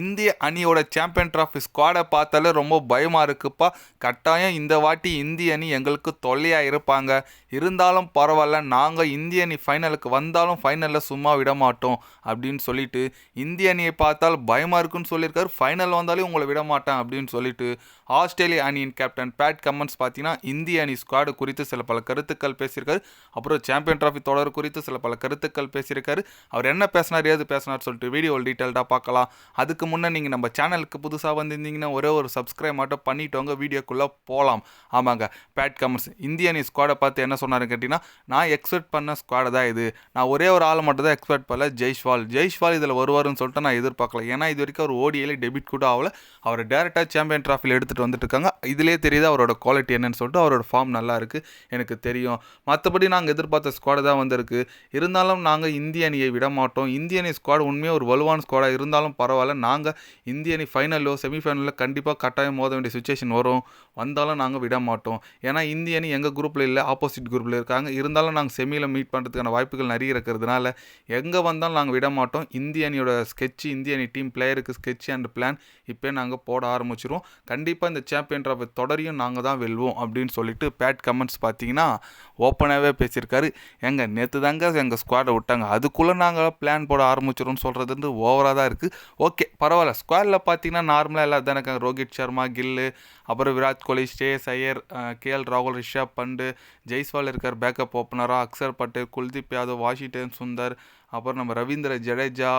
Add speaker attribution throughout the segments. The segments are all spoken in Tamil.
Speaker 1: இந்திய அணியோட சாம்பியன் ட்ராஃபி ஸ்குவாடை பார்த்தாலே ரொம்ப பயமாக இருக்குப்பா. கட்டாயம் இந்த வாட்டி இந்திய அணி எங்களுக்கு தொல்லையாக இருப்பாங்க. இருந்தாலும் பரவாயில்ல நாங்கள் இந்திய அணி ஃபைனலுக்கு வந்தாலும் ஃபைனலில் சும்மா விட மாட்டோம் அப்படின்னு சொல்லிட்டு இந்திய அணியை பார்த்தால் பயமாக இருக்குன்னு சொல்லியிருக்காரு. ஃபைனல் வந்தாலும் உங்களை விட மாட்டேன் அப்படின்னு சொல்லிட்டு ஆஸ்திரேலிய அணியின் கேப்டன் பேட் கமன்ஸ் பார்த்தீங்கன்னா இந்திய அணி ஸ்குவாடு குறித்து சில பல கருத்துக்கள் பேசியிருக்காரு. அப்புறம் சாம்பியன் ட்ராஃபி தொடர் குறித்து சில பல கருத்துக்கள் பேசியிருக்காரு. அவர் என்ன பேசினார் ஏது பேசினார் சொல்லிட்டு வீடியோ டீட்டெயில்டாக பார்க்கலாம். அதுக்கு முன்னே நீங்கள் நம்ம சேனலுக்கு புதுசாக வந்திருந்தீங்கன்னா ஒரே ஒரு சப்ஸ்கிரைப் மட்டும் பண்ணிட்டோங்க. வீடியோக்குள்ளே போகலாம் ஆமாங்க. பேட் கமர்ஸ் இந்திய அணி ஸ்குவாடை பார்த்து என்ன சொன்னாருன்னு கேட்டிங்கன்னா நான் எக்ஸ்பெக்ட் பண்ண ஸ்குவாடு தான் இது. நான் ஒரே ஒரு ஆள் மட்டும் தான் எக்ஸ்பெக்ட் பண்ணல ஜெய்ஷ்வால். ஜெய்ஷ்வால் இதில் வருவாருன்னு சொல்லிட்டு நான் எதிர்பார்க்கல. ஏன்னா இது வரைக்கும் அவர் ஓடியில் டெபிட் கூட ஆகல. அவர் டேரெக்டாக சாம்பியன் ட்ராஃபியில் எடுத்துகிட்டு வந்துட்டு இருக்காங்க. இதிலே தெரியுது அவரோட குவாலிட்டி என்னன்னு சொல்லிட்டு அவரோட ஃபார்ம் நல்லா இருக்குது எனக்கு தெரியும். மற்றபடி நாங்கள் எதிர்பார்த்த ஸ்குவாடு தான் வந்திருக்கு. இருந்தாலும் நாங்கள் இந்திய அணியை விட மாட்டோம். இந்திய அணி ஸ்குவாடு உண்மையாக ஒரு வலுவான ஸ்குவாடாக இருந்தாலும் பரவாயில்ல. நான் நாங்கள் இந்திய அணி ஃபைனலோ செமிஃபைனலில் கண்டிப்பாக கட்டாயம் மோத வேண்டிய சுச்சுவேஷன் வரும். வந்தாலும் நாங்கள் விட மாட்டோம். ஏன்னா இந்திய அணி எங்கள் குரூப்பில் இல்லை ஆப்போசிட் குரூப்பில் இருக்காங்க. இருந்தாலும் நாங்கள் செமியில் மீட் பண்ணுறதுக்கான வாய்ப்புகள் நிறைய இருக்கிறதுனால எங்கே வந்தாலும் நாங்கள் விட மாட்டோம். இந்திய அணியோட ஸ்கெட்சு இந்திய அணி டீம் பிளேயருக்கு ஸ்கெட்ச் அண்ட் பிளான் இப்போ நாங்கள் போட ஆரம்பிச்சிருவோம். கண்டிப்பாக இந்த சாம்பியன் ட்ராஃபி தொடரையும் நாங்கள் தான் வெல்வோம் அப்படின்னு சொல்லிட்டு பேட் கமெண்ட்ஸ் பார்த்தீங்கன்னா ஓப்பனாகவே பேசியிருக்காரு. எங்கள் நேற்று தாங்க எங்கள் ஸ்குவாடை விட்டாங்க. அதுக்குள்ளே நாங்கள் பிளான் போட ஆரம்பிச்சிடும்னு சொல்கிறது வந்து ஓவராக தான் இருக்குது ஓகே பரவாயில்ல. ஸ்குவாடில் பார்த்தீங்கன்னா நார்மலாக எல்லாம் தான் இருக்காங்க ரோஹித் சர்மா கில்லு அப்புறம் விராட் கோலி ஸ்ரேயஸ் ஐயர் கேஎல் ராகுல் ரிஷப் பண்டு ஜெய்ஸ்வால் இருக்கார் பேக்கப் ஓப்பனராக அக்சர் பட்டேல் குல்தீப் யாதவ் வாஷிங்டன் சுந்தர் அப்புறம் நம்ம ரவீந்திர ஜடேஜா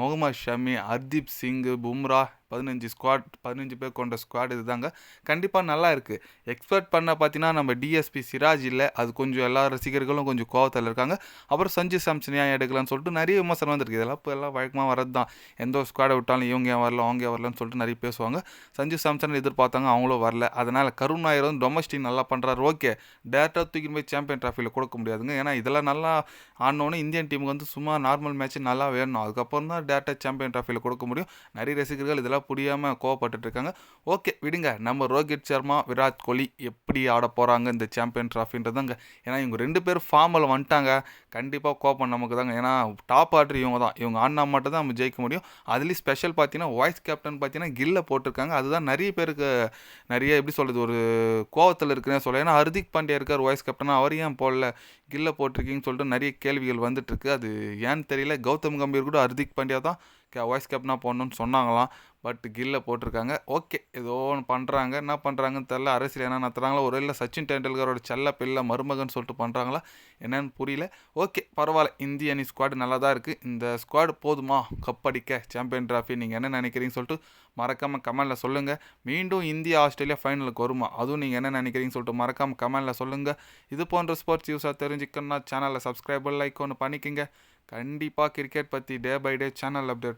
Speaker 1: முகமது ஷமி ஹர்தீப் சிங் பும்ரா பதினஞ்சு ஸ்குவாட் பதினஞ்சு பேர் கொண்ட ஸ்குவாட் இதுதாங்க. கண்டிப்பாக நல்லா இருக்குது எக்ஸ்பெக்ட் பண்ண பார்த்தீங்கன்னா நம்ம டிஎஸ்பி சிராஜ் இல்லை. அது கொஞ்சம் எல்லா ரசிகர்களும் கொஞ்சம் கோவத்தில் இருக்காங்க. அப்புறம் சஞ்சு சாம்சன் ஏன் எடுக்கலாம்னு சொல்லிட்டு நிறைய விமர்சனம் வந்திருக்கு. இதெல்லாம் இப்போ எல்லாம் வழக்கமாக வரது தான் எந்த ஒரு ஸ்குவாடை விட்டாலும் இவங்க ஏன் வரல அவங்க ஏன் வரலன்னு சொல்லிட்டு நிறைய பேசுவாங்க. சஞ்சு சாம்சன் எதிர்பார்த்தாங்க அவங்களும் வரல. அதனால் கருண் நாயர் வந்து டொமஸ்டிக் நல்லா பண்ணுறாரு ஓகே டேரெக்டாக தூக்கி போய் சாம்பியன் ட்ராஃபியில் கொடுக்க முடியாதுங்க. ஏன்னா இதெல்லாம் நல்லா ஆனோன்னு இந்தியன் டீமுக்கு வந்து சும்மா சும்மா நார்மல் மேட்ச் நல்லா வேணும் அதுக்கப்புறம் தான் டேரெக்டாக சாம்பியன் ட்ராஃபியில் கொடுக்க முடியும். நிறைய ரசிகர்கள் இதெல்லாம் புரியாமல் கோவப்பட்டுட்டு இருக்காங்க. ஓகே விடுங்க. நம்ம ரோஹித் சர்மா விராட் கோலி எப்படி ஆட போகிறாங்க இந்த சாம்பியன் ட்ராஃபின்றதாங்க ஏன்னா இவங்க ரெண்டு பேரும் ஃபார்மில் வந்துட்டாங்க. கண்டிப்பாக கோப்பம் நமக்கு தாங்க. ஏன்னா டாப் ஆர்டர் இவங்க தான். இவங்க ஆடினா மட்டும் தான் நம்ம ஜெயிக்க முடியும். அதுலேயும் ஸ்பெஷல் பார்த்தீங்கன்னா வாய்ஸ் கேப்டன் பார்த்தீங்கன்னா கில்ல போட்டிருக்காங்க. அதுதான் நிறைய பேருக்கு நிறைய எப்படி சொல்கிறது ஒரு கோவத்தில் இருக்குன்னு சொல்ல ஏன்னா ஹர்திக் பாண்டியா இருக்கார் வாய்ஸ் கேப்டன் அவர் ஏன் போடல? கில்ல போட்டிருக்கீங்கன்னு சொல்லிட்டு நிறைய கேள்விகள் வந்துட்டு இருக்கு. அது ஏன்னு தெரியல. கௌதம் கம்பீர் கூட ஹர்திக் பாண்டியா தான் வாய்ஸ் கேப்னா போடணும்னு சொன்னாங்களாம். பட் கில்ல போட்டிருக்காங்க. ஓகே ஏதோ ஒன்று பண்ணுறாங்க என்ன பண்ணுறாங்கன்னு தெரில அரசியல் என்ன நடத்துகிறாங்களோ ஒரு இல்லை. சச்சின் டெண்டுல்கரோட செல்ல பிள்ளை மருமகன் சொல்லிட்டு பண்ணுறாங்களா என்னன்னு புரியல. ஓகே பரவாயில்ல. இந்திய அணி ஸ்குவாடு நல்லா தான் இருக்குது இந்த ஸ்குவாடு போதுமா? கப் அடிக்க சாம்பியன் ட்ராஃபி நீங்கள் என்ன நினைக்கிறீங்கன்னு சொல்லிட்டு மறக்காமல் கமெண்டில் சொல்லுங்கள் மீண்டும் இந்தியா ஆஸ்திரேலியா ஃபைனலுக்கு வருமா? அதுவும் நீங்கள் என்ன நினைக்கிறீங்கன்னு சொல்லிட்டு மறக்காமல் கமெண்டில் சொல்லுங்கள் இது போன்ற ஸ்போர்ட்ஸ் யூஸாக தெரிஞ்சுக்கணும்னா சேனலில் சப்ஸ்கிரைபர் லைக் ஒன்று பண்ணிக்கோங்க. கண்டிப்பாக கிரிக்கெட் பற்றி day by day channel update